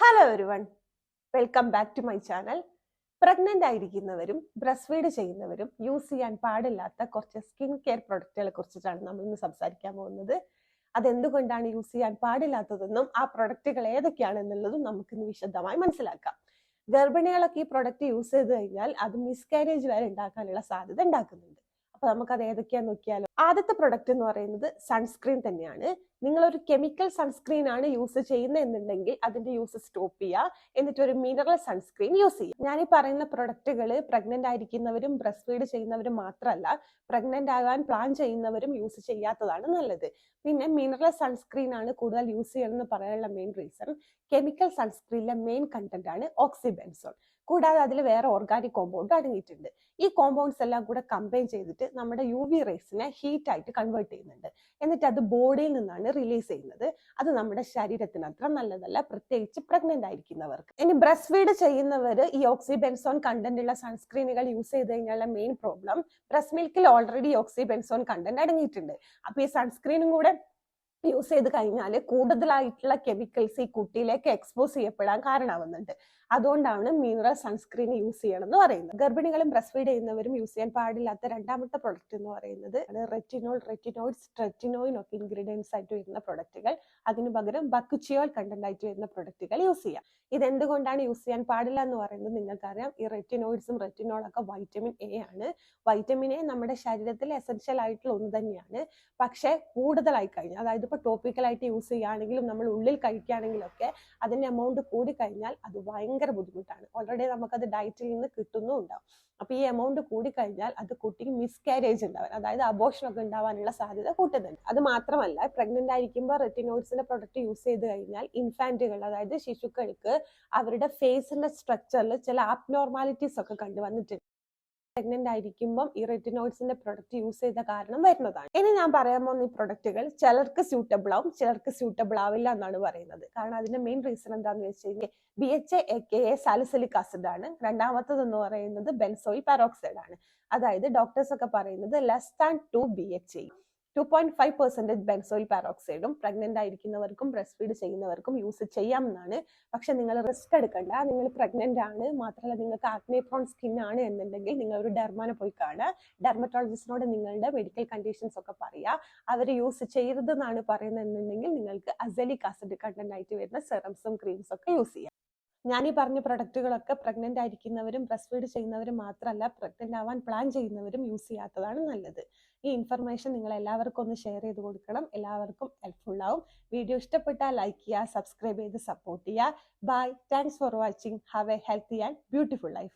Hello everyone welcome back to my channel pregnant ആയിരിക്കുന്നവരും breast feed ചെയ്യുന്നവരും use ചെയ്യാൻ പാടില്ലാത്ത കുറച്ച് സ്കിൻ കെയർ പ്രൊഡക്റ്റുകളെ കുറിച്ചിട്ടാണ് നമ്മൾ ഇന്ന് സംസാരിക്കാൻ പോകുന്നത്. അതെന്തുകൊണ്ടാണ് യൂസ് ചെയ്യാൻ പാടില്ലാത്തതെന്നും ആ പ്രൊഡക്റ്റുകൾ ഏതൊക്കെയാണെന്നുള്ളതും നമുക്കിന്ന് വിശദമായി മനസ്സിലാക്കാം. ഗർഭിണികളൊക്കെ ഈ പ്രൊഡക്റ്റ് യൂസ് ചെയ്ത് കഴിഞ്ഞാൽ അത് മിസ്കാരേജ് വരെ ഉണ്ടാക്കാനുള്ള സാധ്യത ഉണ്ടാക്കുന്നുണ്ട്. അപ്പൊ നമുക്കത് ഏതൊക്കെയാന്ന് നോക്കിയാലോ. ആദ്യത്തെ പ്രൊഡക്റ്റ് എന്ന് പറയുന്നത് സൺസ്ക്രീൻ തന്നെയാണ്. നിങ്ങൾ ഒരു കെമിക്കൽ സൺസ്ക്രീൻ ആണ് യൂസ് ചെയ്യുന്നത് എന്നുണ്ടെങ്കിൽ അതിന്റെ യൂസ് സ്റ്റോപ്പ് ചെയ്യുക എന്നിട്ട് ഒരു മിനറൽ സൺസ്ക്രീൻ യൂസ് ചെയ്യുക ഞാൻ ഈ പറയുന്ന പ്രൊഡക്റ്റുകൾ പ്രഗ്നന്റ് ആയിരിക്കുന്നവരും ബ്രസ്റ്റ് ഫീഡ് ചെയ്യുന്നവരും മാത്രമല്ല പ്രഗ്നന്റ് ആകാൻ പ്ലാൻ ചെയ്യുന്നവരും യൂസ് ചെയ്യാത്തതാണ് നല്ലത്. പിന്നെ മിനറൽ സൺസ്ക്രീൻ ആണ് കൂടുതൽ യൂസ് ചെയ്യണമെന്ന് പറയാനുള്ള മെയിൻ റീസൺ കെമിക്കൽ സൺസ്ക്രീനിലെ മെയിൻ കണ്ടന്റ് ആണ് ഓക്സിബെൻസോൺ കൂടാതെ അതിൽ വേറെ ഓർഗാനിക് കോമ്പൗണ്ട് അടങ്ങിയിട്ടുണ്ട്. ഈ കോമ്പൗണ്ട്സ് എല്ലാം കൂടെ കമ്പൈൻ ചെയ്തിട്ട് നമ്മുടെ യു വി റേസിനെ ഹീറ്റ് ആയിട്ട് കൺവേർട്ട് ചെയ്യുന്നുണ്ട്. എന്നിട്ട് അത് ബോഡിയിൽ നിന്നാണ് റിലീസ് ചെയ്യുന്നത്. അത് നമ്മുടെ ശരീരത്തിന് അത്ര നല്ലതല്ല പ്രത്യേകിച്ച് പ്രഗ്നന്റ് ആയിരിക്കുന്നവർക്ക്. ഇനി ബ്രസ്റ്റ് ഫീഡ് ചെയ്യുന്നവർ ഈ ഓക്സിബെൻസോൺ കണ്ടന്റ് ഉള്ള സൺസ്ക്രീനുകൾ യൂസ് ചെയ്ത് കഴിഞ്ഞാൽ മെയിൻ പ്രോബ്ലം ബ്രസ്റ്റ് മിൽക്കിൽ ഓൾറെഡി ഓക്സിബെൻസോൺ കണ്ടന്റ് അടങ്ങിയിട്ടുണ്ട്. അപ്പൊ ഈ സൺസ്ക്രീനും കൂടെ യൂസ് ചെയ്ത് കഴിഞ്ഞാൽ കൂടുതലായിട്ടുള്ള കെമിക്കൽസ് ഈ കുട്ടിയിലേക്ക് എക്സ്പോസ് ചെയ്യപ്പെടാൻ കാരണമാവുന്നുണ്ട് അതുകൊണ്ടാണ് മിനറൽ സൺസ്ക്രീൻ യൂസ് ചെയ്യണം എന്ന് പറയുന്നത്. ഗർഭിണികളും ബ്രസ്റ്റ് ഫീഡ് ചെയ്യുന്നവരും യൂസ് ചെയ്യാൻ പാടില്ലാത്ത രണ്ടാമത്തെ പ്രൊഡക്റ്റ് എന്ന് പറയുന്നത് റെറ്റിനോൾ റെറ്റിനോയിഡ്സ് ട്രെറ്റിനോയിൻ ഒക്കെ ഇൻഗ്രീഡിയൻസ് ആയിട്ട് വരുന്ന പ്രൊഡക്റ്റുകൾ അതിന് പകരം ബക്കുച്ചിയോൾ കണ്ടന്റ് ആയിട്ട് വരുന്ന പ്രൊഡക്റ്റുകൾ യൂസ് ചെയ്യാം. ഇതെന്തുകൊണ്ടാണ് യൂസ് ചെയ്യാൻ പാടില്ല എന്ന് പറയുന്നത് നിങ്ങൾക്കറിയാം. ഈ റെറ്റിനോയിഡ്സും റെറ്റിനോളൊക്കെ വൈറ്റമിൻ എ ആണ്. വൈറ്റമിൻ എ നമ്മുടെ ശരീരത്തിൽ എസെൻഷ്യൽ ആയിട്ടുള്ള ഒന്ന് തന്നെയാണ്. പക്ഷേ കൂടുതലായി കഴിഞ്ഞാൽ അതായത് ഇപ്പോൾ ടോപ്പിക്കലായിട്ട് യൂസ് ചെയ്യുകയാണെങ്കിലും നമ്മൾ ഉള്ളിൽ കഴിക്കുകയാണെങ്കിലും ഒക്കെ അതിന്റെ എമൗണ്ട് കൂടി കഴിഞ്ഞാൽ അത് ഭയങ്കര ബുദ്ധിമുട്ടാണ്. ഓൾറെഡി നമുക്കത് ഡയറ്റിൽ നിന്ന് കിട്ടുന്നും ഉണ്ടാവും. അപ്പൊ ഈ എമൗണ്ട് കൂടി കഴിഞ്ഞാൽ അത് കുട്ടിക്ക് മിസ്കാരേജ് ഉണ്ടാവാൻ അതായത് അബോഷൻ ഒക്കെ ഉണ്ടാവാനുള്ള സാധ്യത കൂട്ടുന്നുണ്ട്. അത് മാത്രമല്ല പ്രഗ്നന്റ് ആയിരിക്കുമ്പോൾ റെറ്റിനോയിഡ്സിന്റെ പ്രൊഡക്റ്റ് യൂസ് ചെയ്ത് കഴിഞ്ഞാൽ ഇൻഫാന്റുകൾ അതായത് ശിശുക്കൾക്ക് അവരുടെ ഫേസിന്റെ സ്ട്രക്ചറിൽ ചില ആബ്നോർമാലിറ്റീസ് ഒക്കെ കണ്ടുവന്നിട്ടുണ്ട്. പ്രഗ്നന്റ് ആയിരിക്കുമ്പം ഈ റെറ്റിനോയിഡ്സിന്റെ പ്രൊഡക്റ്റ് യൂസ് ചെയ്ത കാരണം വരുന്നതാണ്. ഇനി ഞാൻ പറയാൻ പോകുന്ന ഈ പ്രൊഡക്റ്റുകൾ ചിലർക്ക് സ്യൂട്ടബിൾ ആവും ചിലർക്ക് സ്യൂട്ടബിൾ ആവില്ല എന്നാണ് പറയുന്നത്. കാരണം അതിന്റെ മെയിൻ റീസൺ എന്താണെന്ന് വെച്ച് കഴിഞ്ഞാൽ B H A K A salicylic acid ആണ്. രണ്ടാമത്തത് എന്ന് പറയുന്നത് ബെൻസോയി പാരോക്സൈഡ് ആണ്. അതായത് ഡോക്ടേഴ്സ് ഒക്കെ പറയുന്നത് less than two B H A two point five percentage benzoyl പാരോക്സൈഡും pregnant ആയിരിക്കുന്നവർക്കും ബ്രസ്റ്റ് ഫീഡ് ചെയ്യുന്നവർക്കും യൂസ് ചെയ്യാം എന്നാണ് പക്ഷെ നിങ്ങൾ റിസ്ക് എടുക്കണ്ട. നിങ്ങൾ പ്രഗ്നന്റ് ആണ്. മാത്രമല്ല നിങ്ങൾക്ക് ആക്നേപ്രോൺ സ്കിൻ ആണ് എന്നുണ്ടെങ്കിൽ നിങ്ങൾ ഒരു ഡെർമാനെ പോയി കാണുക. ഡെർമറ്റോളജിസ്റ്റിനോട് നിങ്ങളുടെ മെഡിക്കൽ കണ്ടീഷൻസ് ഒക്കെ പറയുക. അവർ യൂസ് ചെയ്യരുതെന്നാണ് പറയുന്നത് എന്നുണ്ടെങ്കിൽ നിങ്ങൾക്ക് അസലിക് ആസിഡ് കണ്ടന്റ് ആയിട്ട് വരുന്ന സെറംസും ക്രീംസും ഒക്കെ യൂസ് ചെയ്യാം. ഞാൻ ഈ പറഞ്ഞ പ്രൊഡക്റ്റുകളൊക്കെ പ്രഗ്നന്റ് ആയിരിക്കുന്നവരും ബ്രസ്റ്റ് ഫീഡ് ചെയ്യുന്നവരും മാത്രമല്ല പ്രഗ്നന്റ് ആവാൻ പ്ലാൻ ചെയ്യുന്നവരും യൂസ് ചെയ്യാത്തതാണ് നല്ലത്. ഈ ഇൻഫർമേഷൻ നിങ്ങൾ എല്ലാവർക്കും ഒന്ന് ഷെയർ ചെയ്ത് കൊടുക്കണം. എല്ലാവർക്കും ഹെൽപ്ഫുൾ ആവും വീഡിയോ ഇഷ്ടപ്പെട്ടാൽ ലൈക്ക് ചെയ്യുക സബ്സ്ക്രൈബ് ചെയ്ത് സപ്പോർട്ട് ചെയ്യുക. Bye. Thanks for watching. Have a healthy and beautiful life.